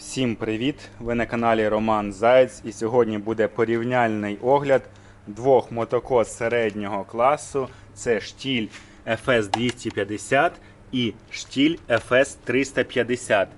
Всім привіт! Ви на каналі Роман Заєць і сьогодні буде порівняльний огляд двох мотокос середнього класу. Це штіль FS 250 і штіль FS 350.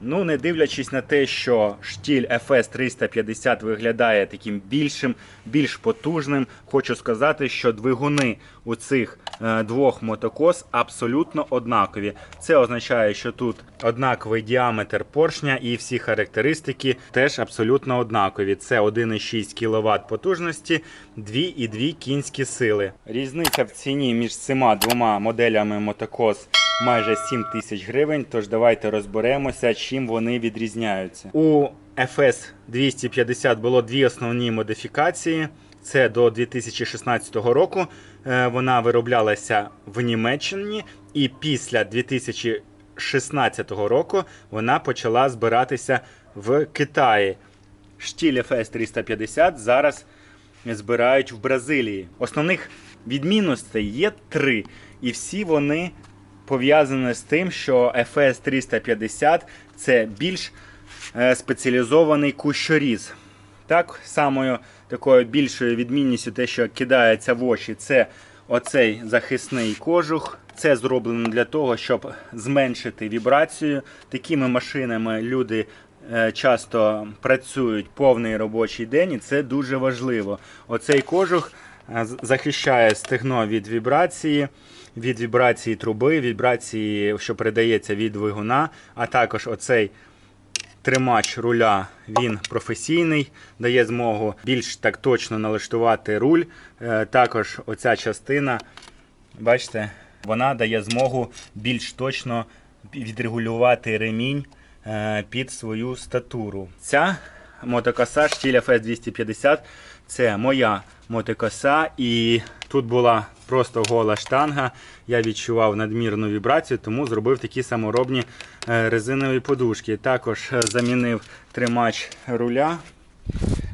Ну, не дивлячись на те, що штіль FS 350 виглядає таким більшим, більш потужним, хочу сказати, що двигуни у цих е, двох мотокос абсолютно однакові. Це означає, що тут однаковий діаметр поршня і всі характеристики теж абсолютно однакові. Це 1,6 кВт потужності, 2,2 кінські сили. Різниця в ціні між цими двома моделями мотокос майже 7 тисяч гривень. Тож давайте розберемося, чим вони відрізняються. У FS 250 було дві основні модифікації. Це до 2016 року. Е, Вона вироблялася в Німеччині, і після 2016 року вона почала збиратися в Китаї. Штіль FS 350 зараз збирають в Бразилії. Основних відмінностей є три, і всі вони пов'язані з тим, що FS 350 це більш е, спеціалізований кущоріз. Так, самою такою більшою відмінністю, те, що кидається в очі, це оцей захисний кожух. Це зроблено для того, щоб зменшити вібрацію. Такими машинами люди е, часто працюють повний робочий день, і це дуже важливо. Оцей кожух захищає стегно від вібрації, від вібрації труби, вібрації, що передається від двигуна, а також оцей тримач руля він професійний, дає змогу більш так точно налаштувати руль. Е, Також оця частина, бачите, вона дає змогу більш точно відрегулювати ремінь е, під свою статуру. Ця мотокоса штіль FS 250 це моя мотокоса, і тут була просто гола штанга. Я відчував надмірну вібрацію, тому зробив такі саморобні е, резинові подушки. Також е, замінив тримач руля,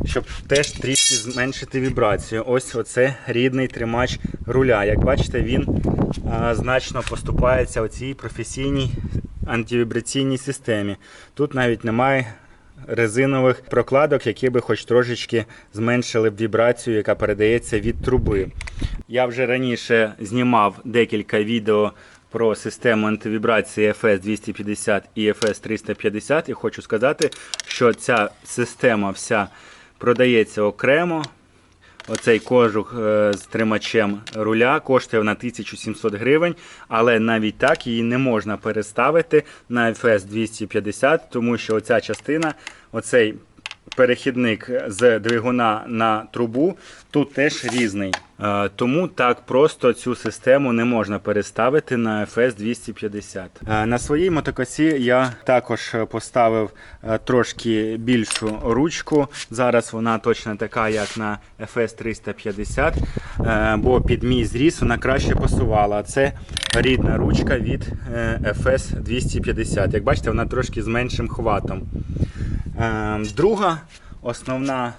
щоб теж трішки зменшити вібрацію. Ось оце рідний тримач руля. Як бачите, він е, значно поступається оцій професійній антивібраційній системі. Тут навіть немає резинових прокладок, які би хоч трошечки зменшили б вібрацію, яка передається від труби. Я вже раніше знімав декілька відео про систему антивібрації FS 250 і FS 350 і хочу сказати, що ця система вся продається окремо. Оцей кожух е, з тримачем руля коштує на 1700 гривень, але навіть так її не можна переставити на FS 250, тому що оця частина, оцей перехідник з двигуна на трубу тут теж різний. Е, Тому так просто цю систему не можна переставити на FS 250. Е, На своїй мотокосі я також поставив е, трошки більшу ручку. Зараз вона точно така, як на FS 350, е, бо під мій зріс вона краще пасувала. Це рідна ручка від FS 250. Як бачите, вона трошки з меншим хватом. Е, Друга основна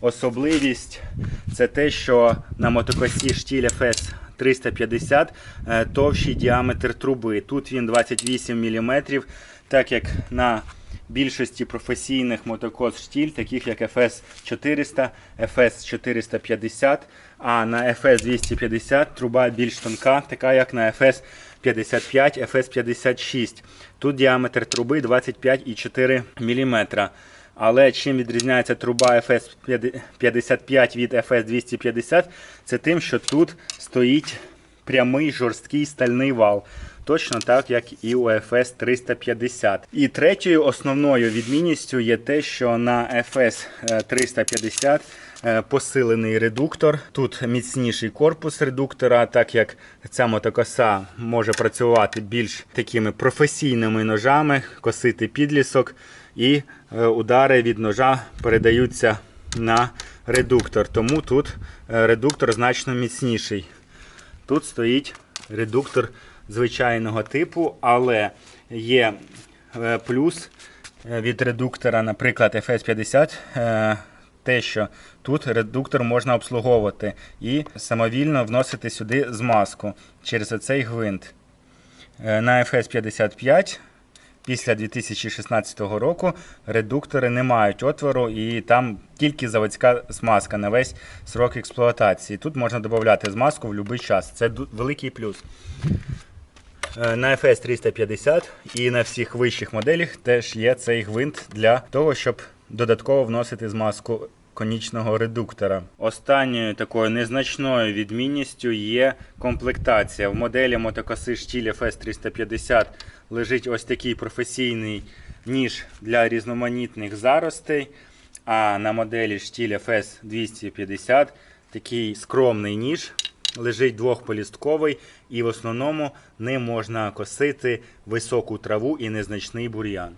особливість це те, що на мотокосі штіль FS 350 е, товщий діаметр труби. Тут він 28 мм, так як на більшості професійних мотокос штіль, таких як FS 400, FS 450, а на FS 250 труба більш тонка, така як на FS 55, FS 56. Тут діаметр труби 25,4 мм. Але чим відрізняється труба FS 55 від FS 250, це тим, що тут стоїть прямий жорсткий стальний вал. Точно так, як і у FS 350. І третьою основною відмінністю є те, що на FS 350 е, посилений редуктор. Тут міцніший корпус редуктора, так як ця мотокоса може працювати більш такими професійними ножами, косити підлісок, і е, удари від ножа передаються на редуктор. Тому тут е, редуктор значно міцніший. Тут стоїть редуктор звичайного типу, але є е, плюс е, від редуктора, наприклад, FS50, е, те, що тут редуктор можна обслуговувати і самовільно вносити сюди змазку через оцей гвинт. На FS55 після 2016 року редуктори не мають отвору і там тільки заводська смазка на весь срок експлуатації. Тут можна додати змазку в будь-який час. Це великий плюс. Е, На FS 350 і на всіх вищих моделях теж є цей гвинт для того, щоб додатково вносити змазку конічного редуктора. Останньою такою незначною відмінністю є комплектація. В моделі мотокоси штіль FS 350 лежить ось такий професійний ніж для різноманітних заростей. А на моделі штіль FS 250 такий скромний ніж лежить двохполістковий, і в основному ним можна косити високу траву і незначний бур'ян.